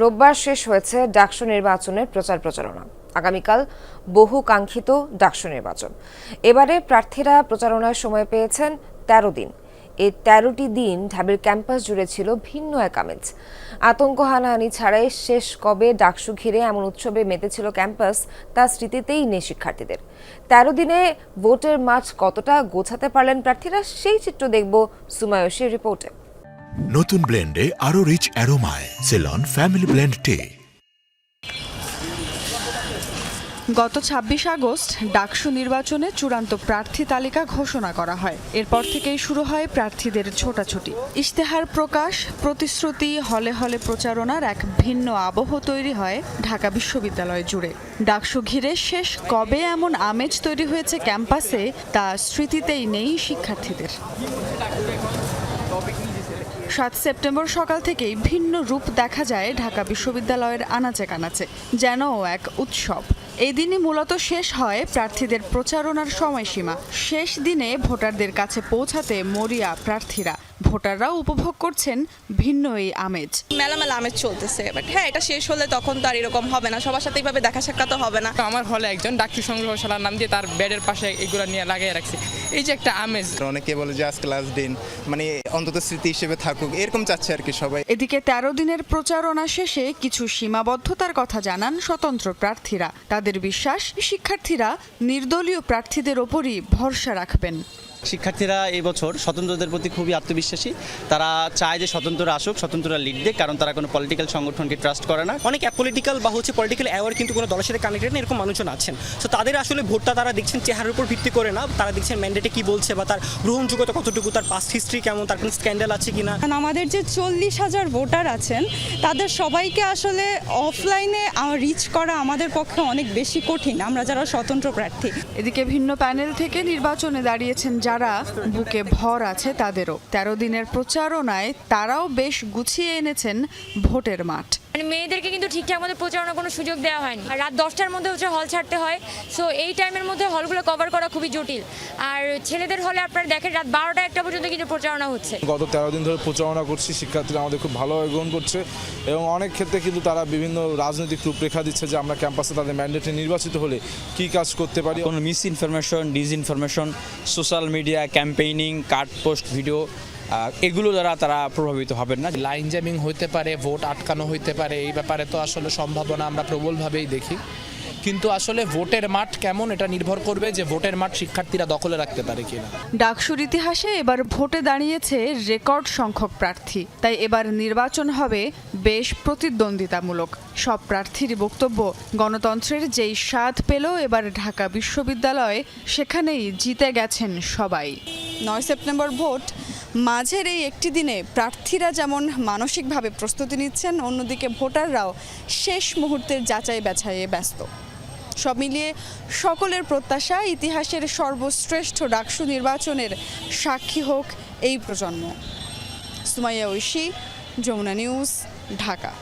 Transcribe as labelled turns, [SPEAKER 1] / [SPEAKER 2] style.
[SPEAKER 1] রোববার শেষ হয়েছে ডাকসু নির্বাচনের প্রচার প্রচারণা। আগামীকাল বহু কাঙ্ক্ষিত ডাকসু নির্বাচন। এবারে প্রার্থীরা প্রচারণার সময় পেয়েছেন তেরো দিন। এই তেরোটি দিন ঢাবির ক্যাম্পাস জুড়ে ছিল ভিন্ন এক আমেজ। আতঙ্ক হানাহানি ছাড়াই শেষ কবে ডাকসু ঘিরে এমন উৎসবে মেতেছিল ক্যাম্পাস, তা স্মৃতিতেই নেই শিক্ষার্থীদের। তেরো দিনে ভোটের মাঠ কতটা গোছাতে পারলেন প্রার্থীরা, সেই চিত্র দেখব সুমায়সীর রিপোর্টে।
[SPEAKER 2] নতুন ব্লেন্ডে আরও রিচ অ্যারোমায় সেলন ফ্যামিলি ব্লেন্ড টে
[SPEAKER 3] গত ছাব্বিশ আগস্ট ডাকসু নির্বাচনে চূড়ান্ত প্রার্থী তালিকা ঘোষণা করা হয়। এরপর থেকেই শুরু হয় প্রার্থীদের ছোটাছুটি। ইশতেহার প্রকাশ, প্রতিশ্রুতি, হলে হলে প্রচারণার এক ভিন্ন আবহ তৈরি হয় ঢাকা বিশ্ববিদ্যালয় জুড়ে। ডাকসু ঘিরে শেষ কবে এমন আমেজ তৈরি হয়েছে ক্যাম্পাসে, তা স্মৃতিতেই নেই শিক্ষার্থীদের। সাত সেপ্টেম্বর সকাল থেকেই ভিন্ন রূপ দেখা যায় ঢাকা বিশ্ববিদ্যালয়ের আনাচে কানাচে, যেন এক উৎসব। এই দিনই মূলত শেষ হয় প্রার্থীদের প্রচারণার সময়সীমা। শেষ দিনে ভোটারদের কাছে পৌঁছাতে মরিয়া প্রার্থীরা। ভোটাররাও উপভোগ করছেন ভিন্ন এই আমেজ।
[SPEAKER 4] মেলা মেলা আমেজ চলতেছে বাট হ্যাঁ এটা শেষ হলে তখন তো আর এরকম হবে না। সবার সাথে এইভাবে দেখা সাক্ষাৎ হবে না।
[SPEAKER 5] আমার হলে একজন ডাক্তার সংগ্রহশালার নাম দিয়ে তার বেডের পাশে এগুলো নিয়ে লাগিয়ে রাখছি। এই যে একটা আমেজ।
[SPEAKER 6] অনেকে বলে যে আজকে লাস্ট দিন। মানে অন্তত স্মৃতি হিসেবে থাকুক। এরকম চাচ্ছে আর কি সবাই।
[SPEAKER 3] এদিকে তেরো দিনের প্রচারণা শেষে কিছু সীমাবদ্ধতার কথা জানান স্বতন্ত্র প্রার্থীরা। তাদের বিশ্বাস শিক্ষার্থীরা নির্দলীয় প্রার্থীদের ওপরই ভরসা রাখবেন।
[SPEAKER 7] শিক্ষার্থীরা এই বছর স্বতন্ত্রদের প্রতি খুবই আত্মবিশ্বাসী। তারা চায় যে স্বতন্ত্ররা আসুক স্বতন্ত্ররা লিড দেখ কারণ তারা কোনো পলিটিক্যাল সংগঠনকে ট্রাস্ট করে না।
[SPEAKER 8] অনেক অ্যাপলিটিক্যাল বা হচ্ছে পলিটিক্যাল অ্যাওয়ার কিন্তু কোনো দলের সাথে কানেক্টেড না এরকম মানুষজন আছেন। তো তাদের আসলে ভোটটা তারা দেখছেন চেহারার উপর ভিত্তি করে না। তারা দেখছেন ম্যান্ডেটে কি বলছে বা তার গ্রহণযোগ্যতা কতটুকু তার পাস্ট হিস্ট্রি কেমন তার কোনো স্ক্যান্ডাল আছে কিনা।
[SPEAKER 9] কারণ আমাদের যে চল্লিশ হাজার ভোটার আছেন তাদের সবাইকে আসলে অফলাইনে রিচ করা আমাদের পক্ষে অনেক বেশি কঠিন। আমরা যারা স্বতন্ত্র প্রার্থী।
[SPEAKER 3] এদিকে ভিন্ন প্যানেল থেকে নির্বাচনে দাঁড়িয়েছেন যারা বুকে ভর আছে তাদেরও। তেরো দিনের প্রচারণায় তারাও বেশ গুছিয়ে এনেছেন ভোটের মাঠ।
[SPEAKER 10] মানে মেয়েদেরকে কিন্তু ঠিকঠাক মতো প্রচারণার কোনো সুযোগ দেওয়া হয়নি। আর রাত দশটার মধ্যে হচ্ছে হল ছাড়তে হয়। সো এই টাইমের মধ্যে হলগুলো কভার করা খুবই জটিল। আর ছেলেদের হলে আপনারা দেখেন রাত বারোটা একটা পর্যন্ত কিন্তু প্রচারণা হচ্ছে।
[SPEAKER 11] গত তেরো দিন ধরে প্রচারণা করছি শিক্ষার্থীরা আমাদের খুব ভালোভাবে গ্রহণ করছে এবং অনেক ক্ষেত্রে কিন্তু তারা বিভিন্ন রাজনৈতিক রূপরেখা দিচ্ছে যে আমরা ক্যাম্পাসে তাদের ম্যান্ডেটে নির্বাচিত হলে কি কাজ করতে পারি।
[SPEAKER 7] কোনো misinformation disinformation social media campaigning card post video এগুলো দ্বারা তারা প্রভাবিত হবেন না।
[SPEAKER 5] লাইন জ্যামিং হইতে পারে ভোট আটকানো হইতে পারে এই ব্যাপারে তো আসলে সম্ভাবনা আমরা প্রবলভাবেই দেখি। কিন্তু আসলে ভোটের মাঠ কেমন এটা নির্ভর করবে যে ভোটের মাঠ শিক্ষার্থীরা দখলে রাখতে পারে কিনা।
[SPEAKER 3] ডাকসুর ইতিহাসে এবার ভোটে দাঁড়িয়েছে রেকর্ড সংখ্যক প্রার্থী। তাই এবার নির্বাচন হবে বেশ প্রতিদ্বন্দ্বিতামূলক। সব প্রার্থীর বক্তব্য গণতন্ত্রের যেই স্বাদ পেল এবার ঢাকা বিশ্ববিদ্যালয়ে সেখানেই জিতে গেছেন সবাই।
[SPEAKER 9] নয় সেপ্টেম্বর ভোট মাঝের এই একটি দিনে প্রার্থীরা যেমন মানসিকভাবে প্রস্তুতি নিচ্ছেন, অন্যদিকে ভোটাররাও শেষ মুহূর্তের যাচাই বেছাইয়ে ব্যস্ত। সব মিলিয়ে সকলের প্রত্যাশা, ইতিহাসের সর্বশ্রেষ্ঠ ডাকসু নির্বাচনের সাক্ষী হোক এই প্রজন্ম। সুমাইয়া ঐশী, যমুনা নিউজ, ঢাকা।